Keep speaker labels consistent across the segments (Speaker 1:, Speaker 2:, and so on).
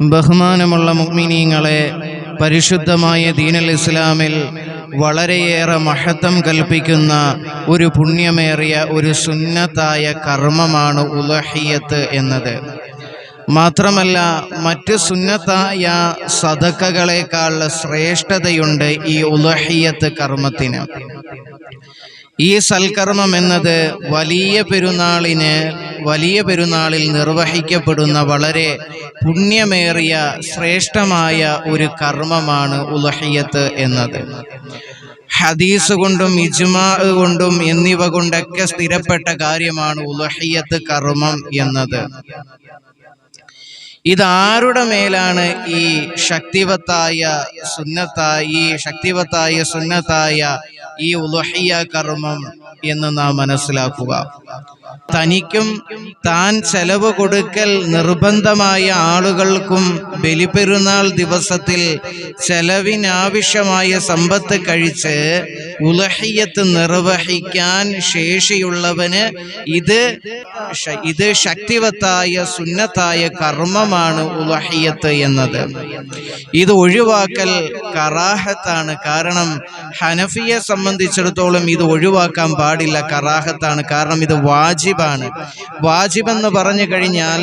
Speaker 1: ബഹുമാനമുള്ള മുഗ്മിനീങ്ങളെ പരിശുദ്ധമായ ദീനൽ ഇസ്ലാമിൽ വളരെയേറെ മഹത്വം കൽപ്പിക്കുന്ന ഒരു പുണ്യമേറിയ ഒരു സുന്നത്തായ കർമ്മമാണ് ഉലഹിയത്ത് എന്നത്. മാത്രമല്ല മറ്റ് സുന്നത്തായ സദക്കകളെക്കാൾ ശ്രേഷ്ഠതയുണ്ട് ഈ ഉലഹിയത്ത് കർമ്മത്തിന്. ഈ സൽക്കർമ്മം എന്നത് വലിയ പെരുന്നാളിന് വലിയ പെരുന്നാളിൽ നിർവഹിക്കപ്പെടുന്ന വളരെ പുണ്യമേറിയ ശ്രേഷ്ഠമായ ഒരു കർമ്മമാണ് ഉലഹിയത്ത് എന്നത്. ഹദീസ് കൊണ്ടും ഇജ്മാ കൊണ്ടും എന്നിവ കൊണ്ടൊക്കെ സ്ഥിരപ്പെട്ട കാര്യമാണ് ഉലഹിയത്ത് കർമ്മം എന്നത്. ഇതാരുടെ മേലാണ് ഈ ശക്തിവത്തായ സുന്നത്തായ ഈ ശക്തിവത്തായ സുന്നത്തായ ഈ ഉലഹിയ കർമ്മം? എന്ന് നാം മനസ്സിലാക്കുക. തനിക്കും താൻ ചെലവ് കൊടുക്കൽ നിർബന്ധമായ ആളുകൾക്കും ബലിപെരുന്നാൾ ദിവസത്തിൽ ചെലവിനാവശ്യമായ സമ്പത്ത് കഴിച്ച് ഉലഹയ്യത്ത് നിർവഹിക്കാൻ ശേഷിയുള്ളവന് ഇത് ഇത് ശക്തിവത്തായ സുന്നത്തായ കർമ്മമാണ് ഉലഹയ്യത്ത് എന്നത്. ഇത് ഒഴിവാക്കൽ കറാഹത്താണ്. കാരണം ഹനഫിയെ സംബന്ധിച്ചിടത്തോളം ഇത് ഒഴിവാക്കാൻ പാടില്ല. കറാഹത്താണ്. കാരണം ഇത് വാജിബാണ്. വാജിബെന്ന് പറഞ്ഞു കഴിഞ്ഞാൽ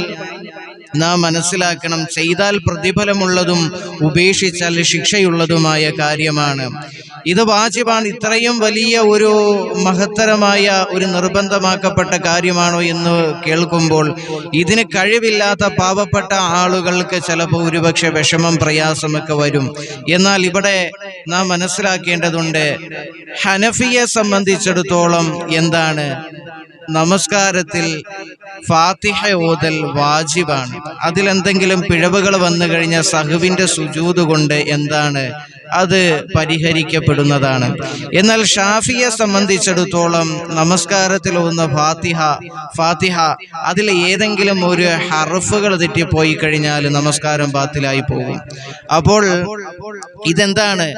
Speaker 1: നാം മനസ്സിലാക്കണം ചെയ്താൽ പ്രതിഫലമുള്ളതും ഉപേക്ഷിച്ചാൽ ശിക്ഷയുള്ളതുമായ കാര്യമാണ്. ഇത് വാജിബാണ്. ഇത്രയും വലിയ ഒരു മഹത്തരമായ ഒരു നിർബന്ധമാക്കപ്പെട്ട കാര്യമാണോ എന്ന് കേൾക്കുമ്പോൾ ഇതിന് കഴിവില്ലാത്ത പാവപ്പെട്ട ആളുകൾക്ക് ചിലപ്പോൾ ഒരുപക്ഷെ വിഷമം പ്രയാസമൊക്കെ വരും. എന്നാൽ ഇവിടെ നാം മനസ്സിലാക്കേണ്ടതുണ്ട് ഹനഫിയെ സംബന്ധിച്ചിടത്തോളം എന്താണ്? നമസ്കാരത്തിൽ ഫാത്തിഹ ഓതൽ വാജിബാണ്. അതിലെന്തെങ്കിലും പിഴവുകൾ വന്നു കഴിഞ്ഞാൽ സഹുവിന്റെ സുജൂത് കൊണ്ട് എന്താണ്? അത് പരിഹരിക്കപ്പെടുന്നതാണ്. എന്നാൽ ഷാഫിയെ സംബന്ധിച്ചിടത്തോളം നമസ്കാരത്തിൽ ഒന്ന് ഫാത്തിഹ ഫാത്തിഹ അതിൽ ഏതെങ്കിലും ഒരു ഹറഫുകൾ തെറ്റിപ്പോയി കഴിഞ്ഞാൽ നമസ്കാരം ബാത്തിലായി പോകും. അപ്പോൾ ഇതെന്താണ്?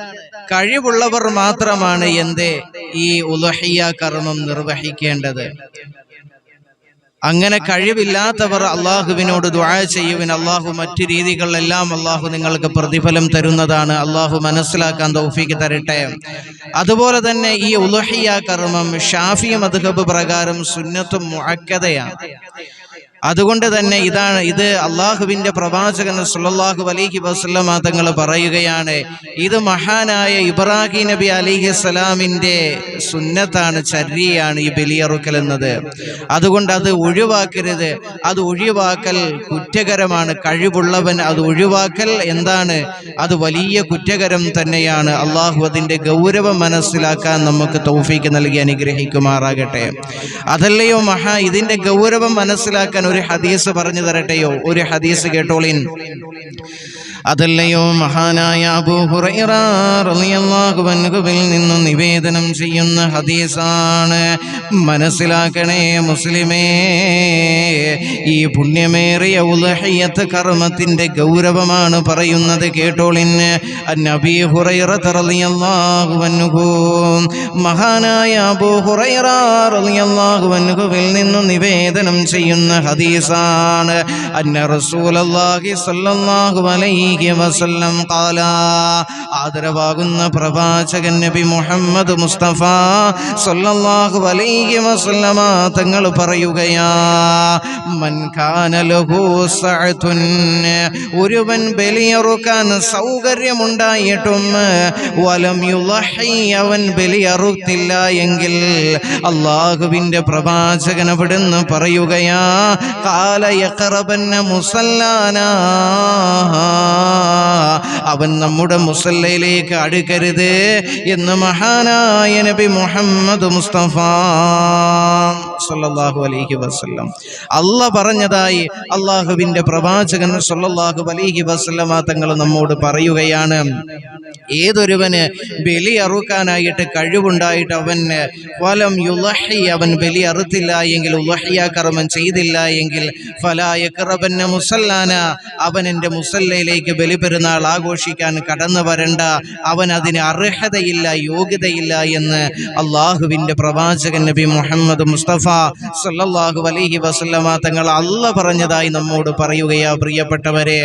Speaker 1: കഴിവുള്ളവർ മാത്രമാണ് എന്തേ ഈ ഉലഹിയ കർമ്മം നിർവഹിക്കേണ്ടത്. അങ്ങനെ കഴിവില്ലാത്തവർ അള്ളാഹുവിനോട് ദുആ ചെയ്യുവിൻ. അള്ളാഹു മറ്റു രീതികളിലെല്ലാം അള്ളാഹു നിങ്ങൾക്ക് പ്രതിഫലം തരുന്നതാണ്. അള്ളാഹു മനസ്സിലാക്കാൻ തൗഫീക്ക് തരട്ടെ. അതുപോലെ തന്നെ ഈ ഉലഹിയ കർമ്മം ഷാഫി മധുഹബ് പ്രകാരം സുന്നത്തും മുഅക്കദയാണ് അതുകൊണ്ട് തന്നെ ഇതാണ് ഇത് അള്ളാഹുവിന്റെ പ്രവാചകൻ സുല്ലാഹു അലൈഹി വസല്ലമ തങ്ങൾ പറയുകയാണ് ഇത് മഹാനായ ഇബ്രാഹിം നബി അലിഹി സ്വലാമിന്റെ സുന്നത്താണ് ചര്യയാണ് ഈ ബലിയറുക്കൽ എന്നത്. അതുകൊണ്ട് അത് ഒഴിവാക്കരുത്. അത് ഒഴിവാക്കൽ കുറ്റകരമാണ്. കഴിവുള്ളവൻ അത് ഒഴിവാക്കൽ എന്താണ്? അത് വലിയ കുറ്റകരം തന്നെയാണ്. അള്ളാഹു അതിന്റെ ഗൗരവം മനസ്സിലാക്കാൻ നമുക്ക് തൗഫീക്ക് നൽകി അനുഗ്രഹിക്കുമാറാകട്ടെ. അതല്ലയോ മഹാ ഇതിന്റെ ഗൗരവം മനസ്സിലാക്കാൻ ഒരു ഹദീസ് പറഞ്ഞു തരട്ടെയോ? ഒരു ഹദീസ് കേട്ടോളിൻ. അതല്ലയോ മഹാനായ അബൂ റളിയല്ലാഹു അൻഹുവിൽ നിന്നും നിവേദനം ചെയ്യുന്ന ഹദീസാണ്. മനസ്സിലാക്കണേ മുസ്ലിമേ ഈ പുണ്യമേറിയ ഉദഹയ്യത്ത് കർമ്മത്തിന്റെ ഗൗരവമാണ് പറയുന്നത് കേട്ടോളിന് നബി ഹുറൈറ റളിയല്ലാഹു അൻഹു മഹാനായ അബൂ റളിയല്ലാഹു അൻഹുവിൽ നിന്നും നിവേദനം ചെയ്യുന്ന ഹദീസാണ്. അന്ന റസൂലല്ലാഹി സ്വല്ലല്ലാഹു അലൈഹി വസല്ലം ഖാല ആദരവാകുന്ന പ്രവാചകൻ നബി മുഹമ്മദ് മുസ്തഫ സല്ലല്ലാഹു അലൈഹി വസല്ലമ തങ്ങൾ പറയുകയാ മൻ കാന ലഹു സഅതുൻ ഒരുവൻ ബലിയറുക്കാൻ സൗകര്യമുണ്ടായിട്ടും വലം യുളഹി അവൻ ബലിയറുത്തില്ല എങ്കിൽ അള്ളാഹുവിന്റെ പ്രവാചകൻ അവിടുന്ന് പറയുകയാ കാല യഖറബന്ന മുസല്ലാനാ അവൻ നമ്മുടെ മുസല്ലയിലേക്ക് അടുക്കരുത് എന്ന് മഹാനായ നബി മുഹമ്മദ് മുസ്തഫ. സല്ലല്ലാഹു അലൈഹി വസല്ലം. അല്ല പറഞ്ഞതായി അള്ളാഹുവിന്റെ പ്രവാചകൻ സല്ലല്ലാഹു അലൈഹി വസല്ലമ തങ്ങൾ നമ്മോട് പറയുകയാണ്. ഏതൊരുവന് ബലി അറുക്കാനായിട്ട് കഴിവുണ്ടായിട്ട് അവന് ഫലം യുലഹി അവൻ ബലി അറുത്തില്ല എങ്കിൽ ഉലഹിയ കർമ്മം ചെയ്തില്ല എങ്കിൽ ഫലായക്കറബന് മുസല്ലാന അവൻ എന്റെ മുസല്ലയിലേക്ക് ബലിപെരുന്നാൾ ആഘോഷിക്കാൻ കടന്നു വരണ്ട അവൻ അതിന് അർഹതയില്ല യോഗ്യതയില്ല എന്ന് അള്ളാഹുവിന്റെ പ്രവാചകൻ നബി മുഹമ്മദ് മുസ്തഫ സല്ലല്ലാഹു അലൈഹി വസല്ലമ തങ്ങൾ അല്ല പറഞ്ഞതായി നമ്മോട് പറയുകയാ പ്രിയപ്പെട്ടവരെ.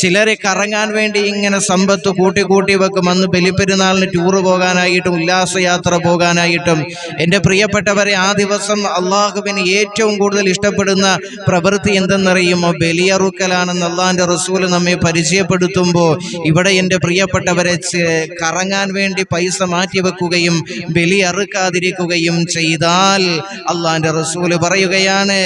Speaker 1: ചിലരെ കറങ്ങാൻ വേണ്ടി ഇങ്ങനെ സമ്പത്ത് കൂട്ടി കൂട്ടി വെക്കും. അന്ന് ബലിപ്പെരുന്നാളിന് ടൂർ പോകാനായിട്ടും ഉല്ലാസയാത്ര പോകാനായിട്ടും. എന്റെ പ്രിയപ്പെട്ടവരെ ആ ദിവസം അള്ളാഹുവിന് ഏറ്റവും കൂടുതൽ ഇഷ്ടപ്പെടുന്ന പ്രവൃത്തി എന്തെന്നറിയുമോ? ബലിയറുക്കലാണെന്ന് അള്ളാഹിന്റെ റസൂൽ നമ്മെ പരിചയപ്പെടുത്തുമ്പോൾ ഇവിടെ എന്റെ പ്രിയപ്പെട്ടവരെ കറങ്ങാൻ വേണ്ടി പൈസ മാറ്റി വെക്കുകയും ബലിയറുക്കാതിരിക്കുകയും ചെയ്താൽ ചെയ്താൽ അള്ളാഹിന്റെ റസൂൽ പറയുകയാണ്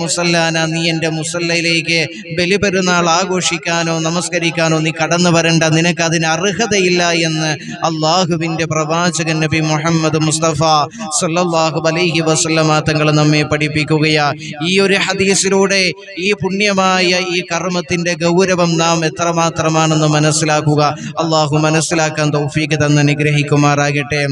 Speaker 1: മുസല്ലാന നീ എന്റെ മുസല്ലയിലേക്ക് ബലിപെരുന്നാൾ ആഘോഷിക്കാനോ നമസ്കരിക്കാനോ നീ കടന്നു വരണ്ട. നിനക്ക് അതിന് അർഹതയില്ല എന്ന് അള്ളാഹുവിന്റെ പ്രവാചകൻ നബി മുഹമ്മദ് മുസ്തഫ സല്ലല്ലാഹു അലൈഹി വസല്ലമ തങ്ങൾ നമ്മെ പഠിപ്പിക്കുകയാ. ഈ ഒരു ഹദീസിലൂടെ ഈ പുണ്യമായ ഈ കർമ്മത്തിന്റെ ഗൗരവം നാം എത്രമാത്രമാണെന്ന് മനസ്സിലാക്കുക. അള്ളാഹു മനസ്സിലാക്കാൻ തൗഫീക്ക് തന്ന് അനുഗ്രഹിക്കുമാറാകട്ടെ.